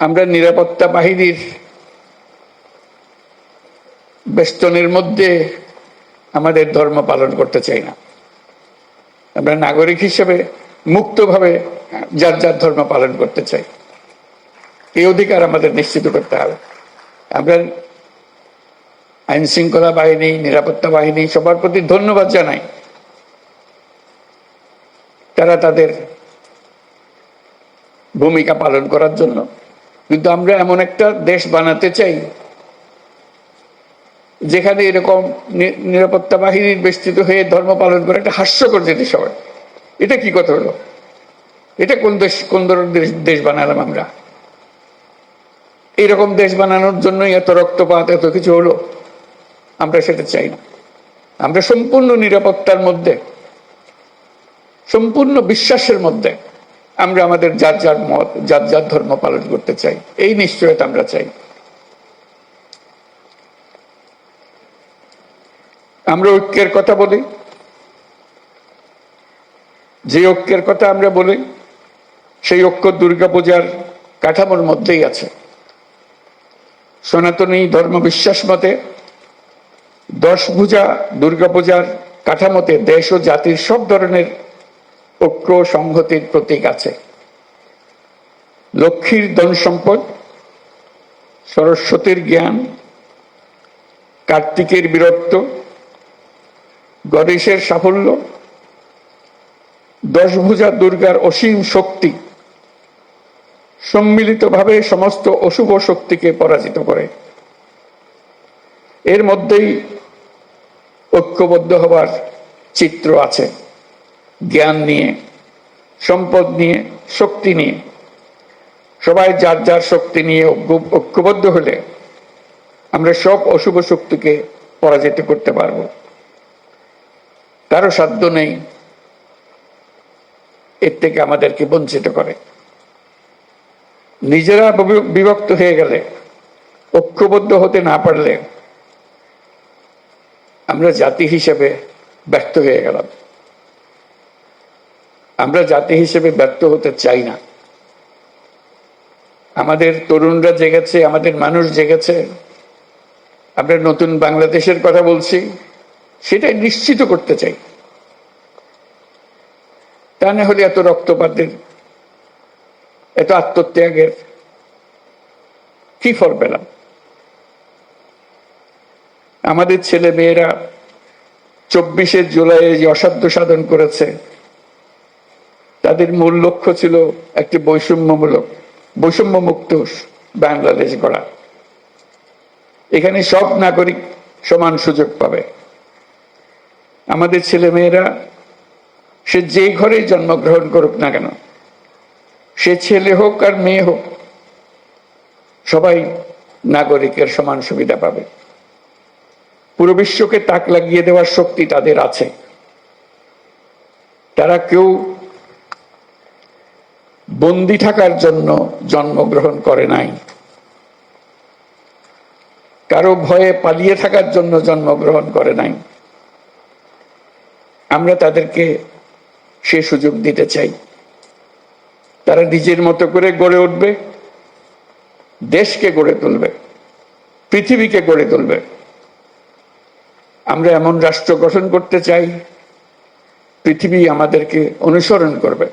আমরা নিরাপত্তা বাহিনীর বেষ্টনের মধ্যে আমাদের ধর্ম পালন করতে চাই না। আমরা নাগরিক হিসেবে মুক্তভাবে যার যার ধর্ম পালন করতে চাই, এই অধিকার আমাদের নিশ্চিত করতে হবে। আমরা আইন শৃঙ্খলা বাহিনী, নিরাপত্তা বাহিনী সবার প্রতি ধন্যবাদ জানাই। তারা তাদের ভূমিকা পালন করার জন্য কিন্তু আমরা এমন একটা দেশ বানাতে চাই, যেখানে এরকম নিরাপত্তা বাহিনীর বেষ্টিত হয়ে ধর্ম পালন করে একটা হাস্যকর জিনিস সবাই এটা কি কথা হলো? এটা কোন দেশ, কোন ধরনের দেশ- দেশ বানালাম আমরা? এইরকম দেশ বানানোর জন্যই এত রক্তপাত, এত কিছু হলো। আমরা সেটা চাই না। আমরা সম্পূর্ণ নিরাপত্তার মধ্যে, সম্পূর্ণ বিশ্বাসের মধ্যে আমরা আমাদের যার যার মত, যার যার ধর্ম পালন করতে চাই। এই নিশ্চয়তা আমরা চাই। আমরা ঐক্যের কথা বলি। যে ঐক্যের কথা আমরা বলি, সেই ঐক্য দুর্গাপূজার কাঠামোর মধ্যেই আছে। সনাতনী ধর্ম বিশ্বাস মতে দশ পূজা দুর্গাপূজার কাঠামোতে দেশ ও জাতির সব ধরনের ঐক্য সংহতির প্রতীক আছে। লক্ষ্মীর ধন সম্পদ, সরস্বতীর জ্ঞান, কার্তিকের বীরত্ব, গণেশের সাফল্য, দশভুজা দুর্গার অসীম শক্তি সম্মিলিতভাবে সমস্ত অশুভ শক্তিকে পরাজিত করে। এর মধ্যেই ঐক্যবদ্ধ হবার চিত্র আছে। জ্ঞান নিয়ে, সম্পদ নিয়ে, শক্তি নিয়ে। সবাই যার যার শক্তি নিয়ে ঐক্যবদ্ধ হলে আমরা সব অশুভ শক্তিকে পরাজিত করতে পারব। কারও সাধ্য নেই, এর থেকে আমাদেরকে বঞ্চিত করে। নিজেরা বিভ- বিভক্ত হয়ে গেলে, ঐক্যবদ্ধ হতে না পারলে আমরা জাতি হিসেবে ব্যর্থ হয়ে গেলাম। আমরা জাতি হিসেবে ব্যর্থ হতে চাই না। আমাদের তরুণরা জেগেছে, আমাদের মানুষ জেগেছে। আমরা নতুন বাংলাদেশের কথা বলছি, সেটাই নিশ্চিত করতে চাই। তা না হলে এত রক্তপাতের, এত আত্মত্যাগের কি ফল পেলাম? আমাদের ছেলে মেয়েরা চব্বিশে জুলাই অসাধ্য সাধন করেছে। তাদের মূল লক্ষ্য ছিল একটি বৈষম্যমূলক, বৈষম্যমুক্ত বাংলাদেশ গড়া। এখানে সব নাগরিক সমান সুযোগ পাবে। আমাদের ছেলে মেয়েরা সে যে ঘরেই জন্মগ্রহণ করুক না কেন, সে ছেলে হোক আর মেয়ে হোক, সবাই নাগরিকের সমান সুবিধা পাবে। পুরো বিশ্বকে তাক লাগিয়ে দেওয়ার শক্তি তাদের আছে। তারা কেউ বন্দি থাকার জন্য জন্মগ্রহণ করে নাই। কারও ভয়ে পালিয়ে থাকার জন্য জন্মগ্রহণ করে নাই। আমরা তাদেরকে সে সুযোগ দিতে চাই। তারা নিজের মতো করে গড়ে উঠবে, দেশকে গড়ে তুলবে, পৃথিবীকে গড়ে তুলবে। আমরা এমন রাষ্ট্র গঠন করতে চাই, পৃথিবী আমাদেরকে অনুসরণ করবে।